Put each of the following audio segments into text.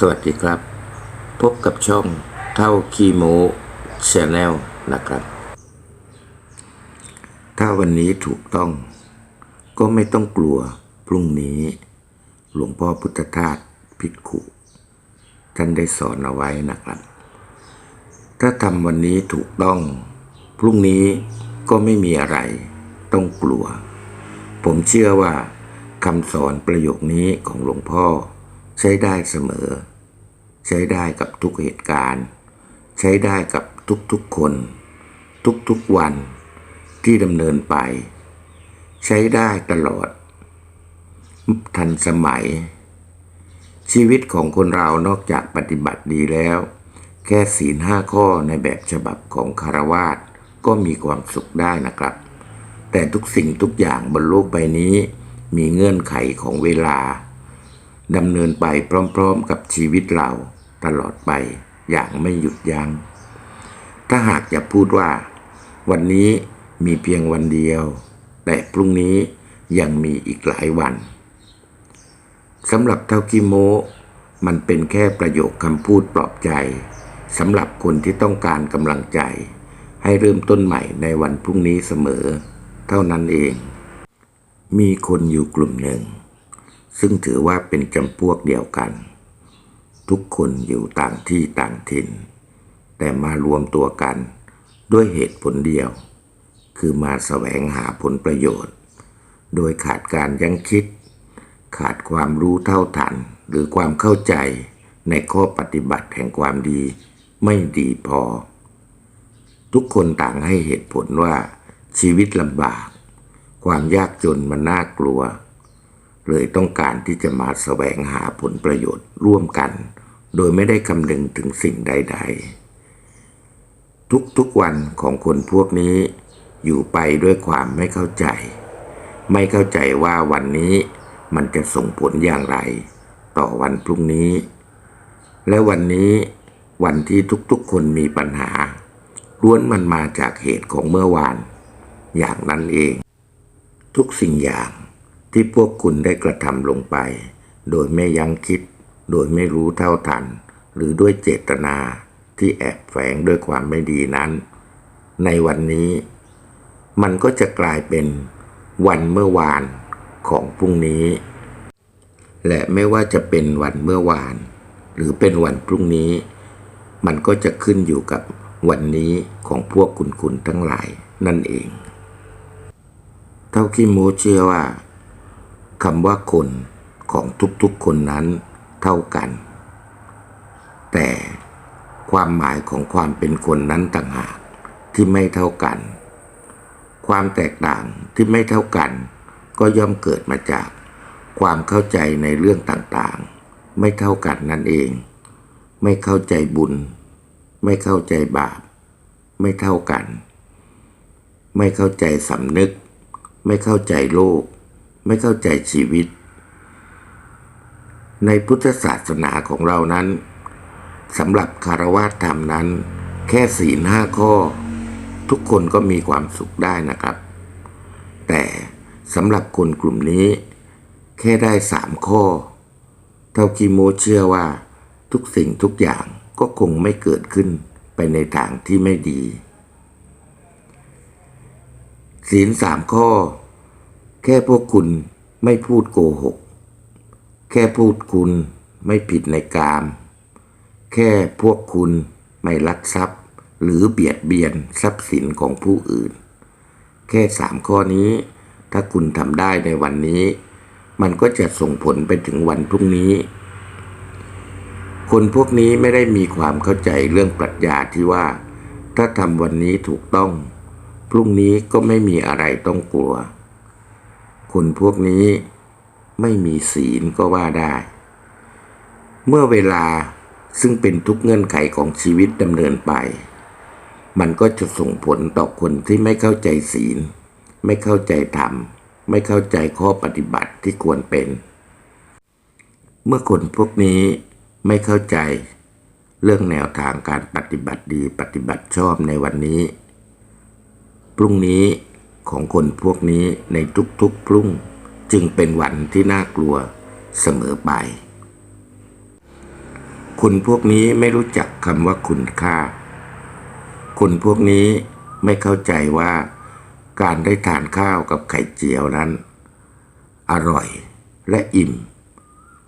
สวัสดีครับ พบกับช่องเท่าคีโมชแนลนะครับ ถ้าวันนี้ถูกต้อง ก็ไม่ต้องกลัวพรุ่งนี้ หลวงพ่อพุทธทาสพิกขุท่านได้สอนเอาไว้นะครับ ถ้าทำวันนี้ถูกต้อง พรุ่งนี้ก็ไม่มีอะไรต้องกลัว ผมเชื่อว่าคำสอนประโยคนี้ของหลวงพ่อ ใช้ได้เสมอ ใช้ได้กับทุกเหตุการณ์ ใช้ได้กับทุกๆคน ทุกๆวันที่ดำเนินไป ใช้ได้ตลอด ทันสมัย ชีวิตของคนเรานอกจากปฏิบัติดีแล้ว แค่ศีลห้าข้อในแบบฉบับของคารวาสก็มีความสุขได้นะครับ แต่ทุกสิ่งทุกอย่างบนโลกใบนี้มีเงื่อนไขของเวลา ดำเนินไปพร้อมๆกับชีวิตเราตลอดไปอย่างไม่หยุดยัง้ง ถ้าหากจะพูดว่า วันนี้มีเพียงวันเดียว แต่พรุ่งนี้ยังมีอีกหลายวันสำหรับเท่ากิโม มันเป็นแค่ประโยคคำพูดปลอบใจสำหรับคนที่ต้องการกำลังใจ ให้เริ่มต้นใหม่ในวันพรุ่งนี้เสมอ เท่านั้นเอง มีคนอยู่กลุ่มหนึ่ง ซึ่งถือว่าเป็นจำพวกเดียวกัน ทุกคนอยู่ต่างที่ต่างถิ่น แต่มารวมตัวกันด้วยเหตุผลเดียว คือมาแสวงหาผลประโยชน์ โดยขาดการยั้งคิด ขาดความรู้เท่าทัน หรือความเข้าใจในข้อปฏิบัติแห่งความดีไม่ดีพอ ทุกคนต่างให้เหตุผลว่าชีวิตลำบาก ความยากจนมันน่ากลัว เลยต้องการที่จะมาแสวงหาผลประโยชน์ร่วมกัน โดยไม่ได้คำนึงถึงสิ่งใด ๆ ทุกๆวันของคนพวกนี้อยู่ไปด้วยความไม่เข้าใจ ไม่เข้าใจว่าวันนี้มันจะส่งผลอย่างไร ต่อวันพรุ่งนี้ และวันนี้วันที่ทุกๆคนมีปัญหาล้วนมันมาจากเหตุของเมื่อวาน อย่างนั้นเอง ทุกสิ่งอย่าง ที่พวกคุณได้กระทำลงไป โดยไม่ยั้งคิด โดยไม่รู้เท่าทัน หรือด้วยเจตนาที่แอบแฝงด้วยความไม่ดีนั้น ในวันนี้ มันก็จะกลายเป็นวันเมื่อวานของพรุ่งนี้ และไม่ว่าจะเป็นวันเมื่อวาน หรือเป็นวันพรุ่งนี้ มันก็จะขึ้นอยู่กับวันนี้ของพวกคุณคุณทั้งหลายนั่นเอง เท่าที่โมเชื่อว่า คำว่าคนของทุกๆคนนั้นเท่ากัน แต่ความหมายของความเป็นคนนั้นต่างหากที่ไม่เท่ากัน ความแตกต่างที่ไม่เท่ากัน ก็ย่อมเกิดมาจากความเข้าใจในเรื่องต่างๆ ไม่เท่ากันนั่นเอง ไม่เข้าใจบุญ ไม่เข้าใจบาป ไม่เท่ากัน ไม่เข้าใจสำนึก ไม่เข้าใจโลก ไม่เข้าใจชีวิต ในพุทธศาสนาของเรานั้นสำหรับคารวะธรรมนั้น แค่ศีลห้าข้อ ทุกคนก็มีความสุขได้นะครับ แต่สำหรับคนกลุ่มนี้ แค่ได้สามข้อ เท่ากิโมเชื่อว่า ทุกสิ่งทุกอย่างก็คงไม่เกิดขึ้นไปในทางที่ไม่ดีศีลสามข้อ แค่พวกคุณไม่พูดโกหก แค่พูดคุณไม่ผิดในกาม แค่พวกคุณไม่ลักทรัพย์ หรือเบียดเบียนทรัพย์สินของผู้อื่น แค่สามข้อนี้ ถ้าคุณทำได้ในวันนี้ มันก็จะส่งผลไปถึงวันพรุ่งนี้ คนพวกนี้ไม่ได้มีความเข้าใจเรื่องปรัชญาที่ว่า ถ้าทำวันนี้ถูกต้อง พรุ่งนี้ก็ไม่มีอะไรต้องกลัว คนพวกนี้ไม่มีศีลก็ว่าได้ เมื่อเวลาซึ่งเป็นทุกเงื่อนไขของชีวิตดำเนินไป มันก็จะส่งผลต่อคนที่ไม่เข้าใจศีล ไม่เข้าใจธรรม ไม่เข้าใจข้อปฏิบัติที่ควรเป็น เมื่อคนพวกนี้ไม่เข้าใจเรื่องแนวทางการปฏิบัติดีปฏิบัติชอบในวันนี้ พรุ่งนี้ ของคนพวกนี้ในทุกๆพรุ่ง จึงเป็นวันที่น่ากลัวเสมอไป คนพวกนี้ไม่รู้จักคำว่าคุณค่า คนพวกนี้ไม่เข้าใจว่าการได้ทานข้าวกับไข่เจียวนั้น อร่อยและอิ่ม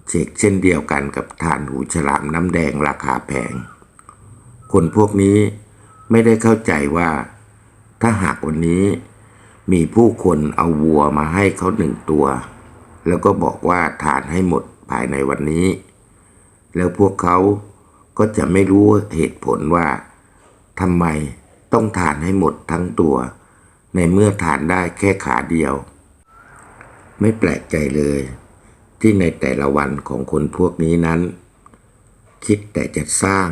เชกเช่นเดียวกันกับทานหูฉลามน้ำแดงราคาแพง คนพวกนี้ไม่ได้เข้าใจว่า ถ้าหากวันนี้ มีผู้คนเอาวัวมาให้เขาหนึ่งตัว แล้วก็บอกว่าทานให้หมดภายในวันนี้ แล้วพวกเขาก็จะไม่รู้เหตุผลว่าทำไมต้องทานให้หมดทั้งตัว ในเมื่อทานได้แค่ขาเดียว ไม่แปลกใจเลย ที่ในแต่ละวันของคนพวกนี้นั้น คิดแต่จะสร้าง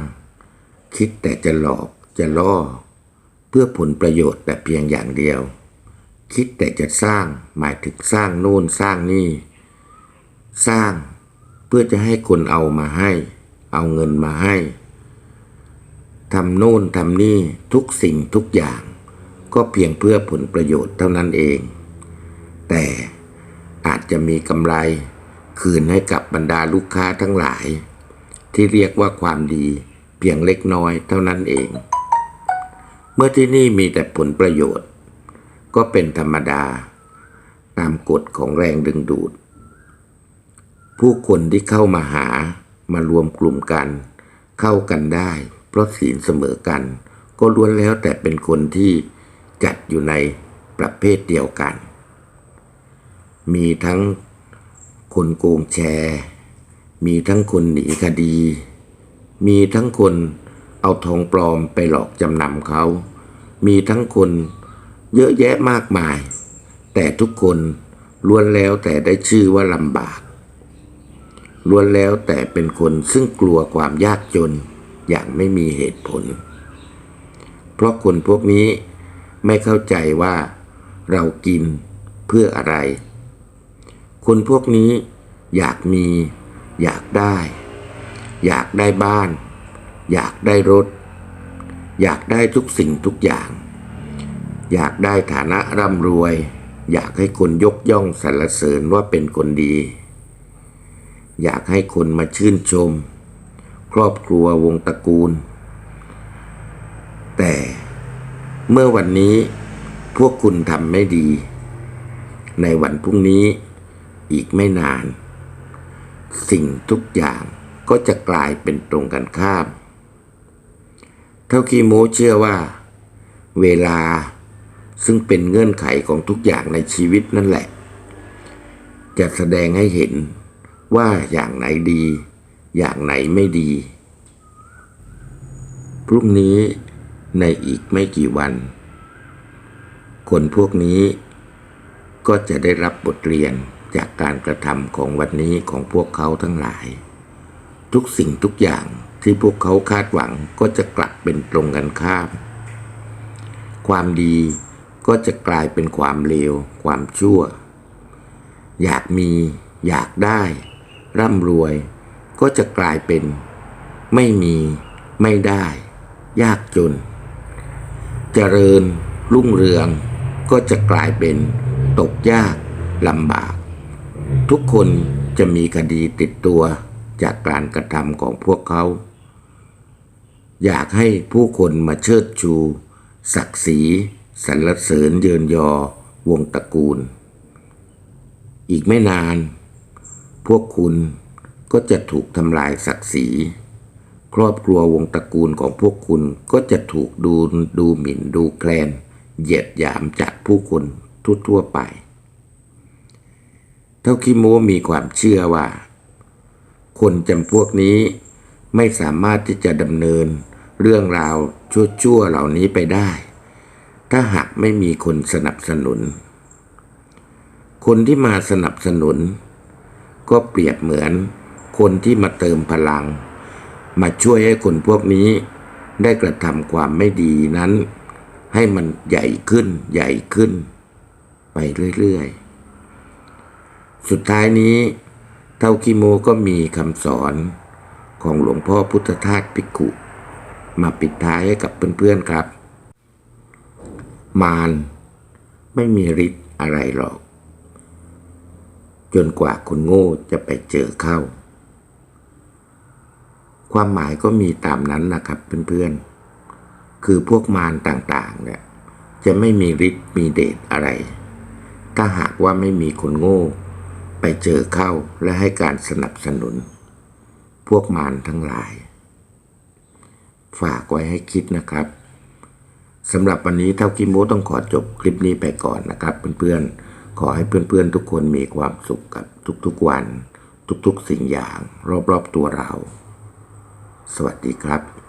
คิดแต่จะหลอกจะล่อ เพื่อผลประโยชน์แต่เพียงอย่างเดียว คิดแต่จะสร้างหมายถึงสร้างโน่นสร้างนี่ สร้างเพื่อจะให้คนเอามาให้ เอาเงินมาให้ทำโน่นทำนี่ทุกสิ่งทุกอย่าง ก็เพียงเพื่อผลประโยชน์เท่านั้นเอง แต่อาจจะมีกำไรคืนให้กับบรรดาลูกค้าทั้งหลาย ที่เรียกว่าความดีเพียงเล็กน้อยเท่านั้นเอง เมื่อที่นี่มีแต่ผลประโยชน์ ก็เป็นธรรมดา ตามกฎของแรงดึงดูด ผู้คนที่เข้ามาหามารวมกลุ่มกัน เข้ากันได้ เพราะศีลเสมอกัน ก็ล้วนแล้วแต่เป็นคนที่จัดอยู่ในประเภทเดียวกัน มีทั้งคนโกงแชร์ มีทั้งคนหนีคดี มีทั้งคนเอาทองปลอมไปหลอกจำนำเขา มีทั้งคน เยอะแยะมากมาย แต่ทุกคนล้วนแล้วแต่ได้ชื่อว่าลำบากล้วนแล้วแต่เป็นคนซึ่งกลัวความยากจนอย่างไม่มีเหตุผล เพราะคนพวกนี้ไม่เข้าใจว่าเรากินเพื่ออะไร คนพวกนี้อยากมี อยากได้ อยากได้บ้าน อยากได้รถ อยากได้ทุกสิ่งทุกอย่าง อยากได้ฐานะร่ำรวย อยากให้คนยกย่องสรรเสริญว่าเป็นคนดี อยากให้คนมาชื่นชม ครอบครัววงตระกูล แต่เมื่อวันนี้พวกคุณทำไม่ดี ในวันพรุ่งนี้อีกไม่นาน สิ่งทุกอย่างก็จะกลายเป็นตรงกันข้าม เท่าคีโมเชื่อว่า เวลา ซึ่งเป็นเงื่อนไขของทุกอย่างในชีวิตนั่นแหละ จะแสดงให้เห็นว่าอย่างไหนดี อย่างไหนไม่ดี พรุ่งนี้ในอีกไม่กี่วัน คนพวกนี้ก็จะได้รับบทเรียนจากการกระทำของวันนี้ของพวกเขาทั้งหลาย ทุกสิ่งทุกอย่างที่พวกเขาคาดหวังก็จะกลับเป็นตรงกันข้าม ความดี ก็จะกลายเป็นความเลว ความชั่ว อยากมี อยากได้ ร่ำรวย ก็จะกลายเป็น ไม่มี ไม่ได้ ยากจน เจริญ รุ่งเรือง ก็จะกลายเป็น ตกยากลำบาก ทุกคนจะมีคดีติดตัวจากการกระทำของพวกเขา อยากให้ผู้คนมาเชิดชู ศักดิ์ศรี สรรเสริญเยินยอวงตระกูล อีกไม่นาน พวกคุณก็จะถูกทำลายศักดิ์ศรีครอบครัววงตระกูลของพวกคุณก็จะถูกดูดูหมิ่นดูแคลน เหยียดหยามจากผู้คนทั่วๆไป เท่าคิโมมีความเชื่อว่า คนจำพวกนี้ไม่สามารถที่จะดำเนินเรื่องราวชั่วๆเหล่านี้ไปได้ ถ้าหากไม่มีคนสนับสนุน คนที่มาสนับสนุน ก็เปรียบเหมือนคนที่มาเติมพลัง มาช่วยให้คนพวกนี้ได้กระทำความไม่ดีนั้น ให้มันใหญ่ขึ้นใหญ่ขึ้น ไปเรื่อยๆ สุดท้ายนี้เท่าคิโมก็มีคำสอนของหลวงพ่อพุทธทาสภิกขุ มาปิดท้ายให้กับเพื่อนๆครับ มารไม่มีฤทธิ์อะไรหรอก จนกว่าคนโง่จะไปเจอเข้า ความหมายก็มีตามนั้นนะครับเพื่อนๆ คือพวกมารต่างๆเนี่ยจะไม่มีฤทธิ์มีเดชอะไร ถ้าหากว่าไม่มีคนโง่ ไปเจอเข้าและให้การสนับสนุน พวกมารทั้งหลาย ฝากไว้ให้คิดนะครับ สำหรับวันนี้เท่ากิโมต้องขอจบคลิปนี้ไปก่อนนะครับ เพื่อนๆ ขอให้เพื่อนๆ ทุกคนมีความสุขกับทุกๆวัน ทุกๆสิ่งอย่าง รอบๆตัวเรา สวัสดีครับ